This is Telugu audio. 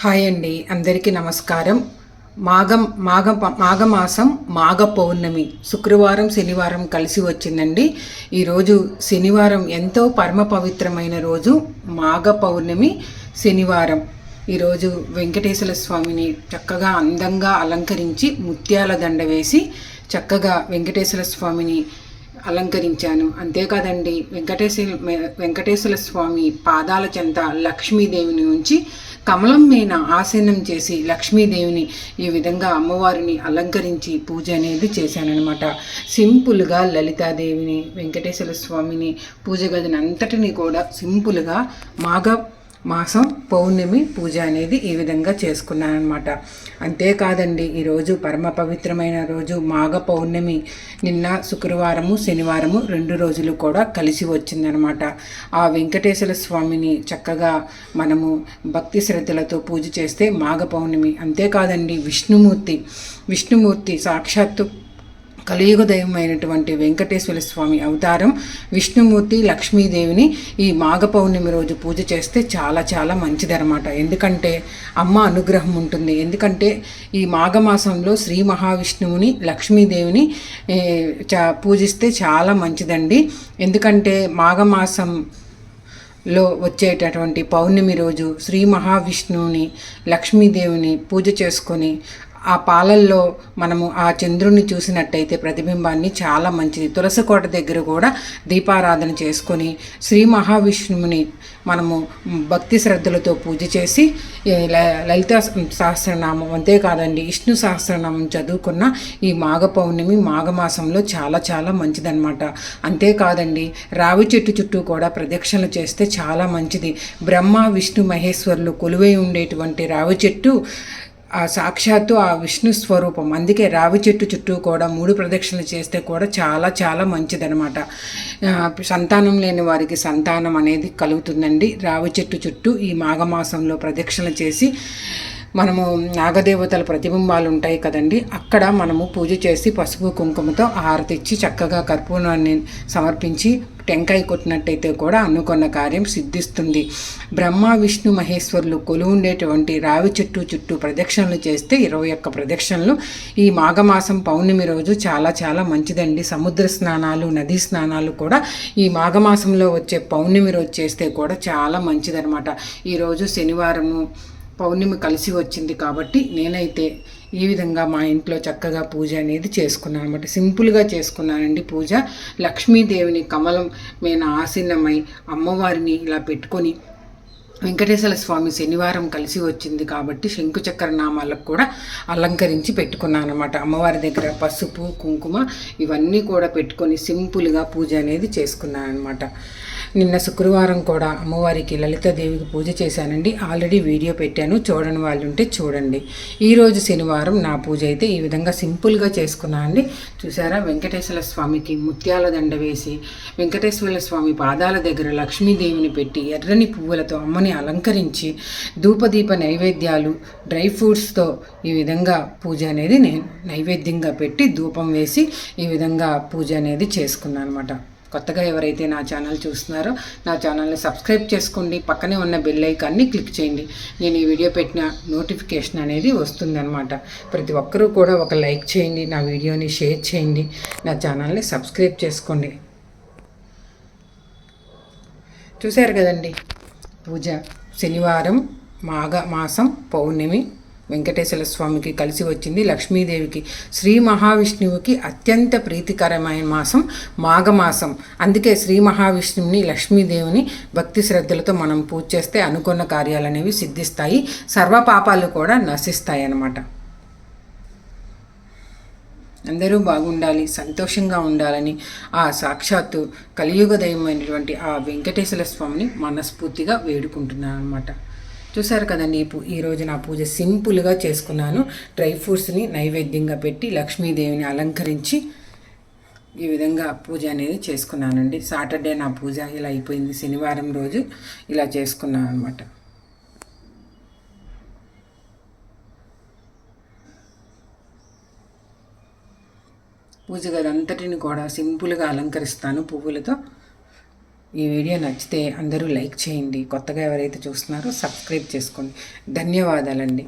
హాయ్ అండి అందరికీ నమస్కారం. మాఘం మాఘ మాఘమాసం మాఘ పౌర్ణమి శుక్రవారం శనివారం కలిసి వచ్చిందండి. ఈరోజు శనివారం ఎంతో పరమ పవిత్రమైన రోజు మాఘ పౌర్ణమి శనివారం. ఈరోజు వెంకటేశ్వర స్వామిని చక్కగా అందంగా అలంకరించి ముత్యాల దండ వేసి చక్కగా వెంకటేశ్వర స్వామిని అలంకరించాను. అంతేకాదండి వెంకటేశ్వర వెంకటేశ్వర స్వామి పాదాల చెంత లక్ష్మీదేవిని ఉంచి కమలం మీద ఆసనం చేసి లక్ష్మీదేవిని ఈ విధంగా అమ్మవారిని అలంకరించి పూజ అనేది చేశానన్నమాట. సింపుల్గా లలితాదేవిని వెంకటేశ్వర స్వామిని పూజ గదిని అంతటిని కూడా సింపుల్గా మాఘ మాసం పౌర్ణమి పూజ అనేది ఈ విధంగా చేసుకున్నాను అనమాట అంతేకాదండి ఈరోజు పరమ పవిత్రమైన రోజు మాఘ పౌర్ణమి. నిన్న శుక్రవారము శనివారము రెండు రోజులు కూడా కలిసి వచ్చిందనమాట ఆ వెంకటేశ్వర స్వామిని చక్కగా మనము భక్తి శ్రద్ధలతో పూజ చేస్తే మాఘ పౌర్ణమి. అంతేకాదండి విష్ణుమూర్తి. విష్ణుమూర్తి సాక్షాత్తు కలియుగ దైవమైనటువంటి వెంకటేశ్వర స్వామి అవతారం విష్ణుమూర్తి లక్ష్మీదేవిని ఈ మాఘ పౌర్ణమి రోజు పూజ చేస్తే చాలా చాలా మంచిదనమాట ఎందుకంటే అమ్మ అనుగ్రహం ఉంటుంది. ఎందుకంటే ఈ మాఘమాసంలో శ్రీ మహావిష్ణువుని లక్ష్మీదేవిని పూజిస్తే చాలా మంచిదండి. ఎందుకంటే మాఘమాసం లో వచ్చేటటువంటి పౌర్ణమి రోజు శ్రీ మహావిష్ణువుని లక్ష్మీదేవిని పూజ చేసుకొని ఆ పాలల్లో మనము ఆ చంద్రుణ్ణి చూసినట్టయితే ప్రతిబింబాన్ని చాలా మంచిది. తులసి కోట దగ్గర కూడా దీపారాధన చేసుకొని శ్రీ మహావిష్ణువుని మనము భక్తి శ్రద్ధలతో పూజ చేసి లలిత సహస్రనామం అంతేకాదండి విష్ణు సహస్రనామం చదువుకున్న ఈ మాఘ పౌర్ణమి మాఘమాసంలో చాలా చాలా మంచిదన్నమాట. అంతేకాదండి రావి చెట్టు చుట్టూ కూడా ప్రదక్షిణలు చేస్తే చాలా మంచిది. బ్రహ్మ విష్ణు మహేశ్వరులు కొలువై ఉండేటువంటి రావి చెట్టు ఆ సాక్షాత్తు ఆ విష్ణు స్వరూపం. అందుకే రావి చెట్టు చుట్టూ కూడా మూడు ప్రదక్షిణలు చేస్తే కూడా చాలా చాలా మంచిదనమాట సంతానం లేని వారికి సంతానం అనేది కలుగుతుందండి. రావి చెట్టు చుట్టూ ఈ మాఘమాసంలో ప్రదక్షిణ చేసి మనము నాగదేవతల ప్రతిబింబాలు ఉంటాయి కదండి. అక్కడ మనము పూజ చేసి పసుపు కుంకుమతో హారతిచ్చి చక్కగా కర్పూరాన్ని సమర్పించి టెంకాయ కొట్టినట్టయితే కూడా అనుకున్న కార్యం సిద్ధిస్తుంది. బ్రహ్మ విష్ణు మహేశ్వరులు కొలువుండేటువంటి రావి చెట్టు చుట్టూ ప్రదక్షిణలు చేస్తే ఇరవై ఒక్క ప్రదక్షిణలు. ఈ మాఘమాసం పౌర్ణమి రోజు చాలా చాలా మంచిదండి. సముద్ర స్నానాలు నదీ స్నానాలు కూడా ఈ మాఘమాసంలో వచ్చే పౌర్ణమి రోజు చేస్తే కూడా చాలా మంచిదనమాట ఈరోజు శనివారము పౌర్ణమి కలిసి వచ్చింది కాబట్టి నేనైతే ఈ విధంగా మా ఇంట్లో చక్కగా పూజ అనేది చేసుకున్నాను అనమాట సింపుల్గా చేసుకున్నానండి పూజ. లక్ష్మీదేవిని కమలం మీద ఆసీనమై అమ్మవారిని ఇలా పెట్టుకొని వెంకటేశ్వర స్వామి శనివారం కలిసి వచ్చింది కాబట్టి శంకుచక్ర నామాలకు కూడా అలంకరించి పెట్టుకున్నాను అనమాట అమ్మవారి దగ్గర పసుపు కుంకుమ ఇవన్నీ కూడా పెట్టుకొని సింపుల్గా పూజ అనేది చేసుకున్నాను అనమాట నిన్న శుక్రవారం కూడా అమ్మవారికి లలితాదేవికి పూజ చేశానండి. ఆల్రెడీ వీడియో పెట్టాను. చూడని వాళ్ళు ఉంటే చూడండి ఈరోజు శనివారం నా పూజ అయితే ఈ విధంగా సింపుల్గా చేసుకున్నాను అండి. చూసారా? వెంకటేశ్వర స్వామికి ముత్యాల దండ వేసి వెంకటేశ్వర స్వామి పాదాల దగ్గర లక్ష్మీదేవిని పెట్టి ఎర్రని పువ్వులతో అమ్మని అలంకరించి ధూపదీప నైవేద్యాలు డ్రై ఫ్రూట్స్తో ఈ విధంగా పూజ అనేది నేను నైవేద్యంగా పెట్టి ధూపం వేసి ఈ విధంగా పూజ అనేది చేసుకున్నాను అనమాట కొత్తగా ఎవరైతే నా ఛానల్ చూస్తున్నారో నా ఛానల్ని సబ్స్క్రైబ్ చేసుకోండి. పక్కనే ఉన్న బెల్ ఐకాన్ని క్లిక్ చేయండి. నేను ఈ వీడియో పెట్టిన నోటిఫికేషన్ అనేది వస్తుందన్నమాట. ప్రతి ఒక్కరూ కూడా ఒక లైక్ చేయండి నా వీడియోని షేర్ చేయండి నా ఛానల్ని సబ్స్క్రైబ్ చేసుకోండి. చూశారు కదండి? పూజ శనివారం మాఘ మాసం పౌర్ణమి వెంకటేశ్వర స్వామికి కలిసి వచ్చింది. లక్ష్మీదేవికి శ్రీ మహావిష్ణువుకి అత్యంత ప్రీతికరమైన మాసం మాఘమాసం. అందుకే శ్రీ మహావిష్ణువుని లక్ష్మీదేవిని భక్తి శ్రద్ధలతో మనం పూజ చేస్తే అనుకున్న కార్యాలనేవి సిద్ధిస్తాయి. సర్వ పాపాలు కూడా నశిస్తాయి అన్నమాట అందరూ బాగుండాలి సంతోషంగా ఉండాలని ఆ సాక్షాత్తు కలియుగ దైవమైనటువంటి ఆ వెంకటేశ్వర స్వామిని మనస్ఫూర్తిగా వేడుకుంటున్నాను అనమాట చూసారు కదండి ఈరోజు నా పూజ సింపుల్గా చేసుకున్నాను. డ్రై ఫ్రూట్స్ని నైవేద్యంగా పెట్టి లక్ష్మీదేవిని అలంకరించి ఈ విధంగా పూజ అనేది చేసుకున్నానండి. సాటర్డే నా పూజ ఇలా అయిపోయింది శనివారం రోజు ఇలా చేసుకున్నాను అనమాట పూజ గది అంతటిని కూడా సింపుల్గా అలంకరిస్తాను పువ్వులతో. ఈ వీడియో నచ్చితే అందరూ లైక్ చేయండి. కొత్తగా ఎవరైతే చూస్తున్నారో సబ్స్క్రైబ్ చేసుకోండి. ధన్యవాదాలండి.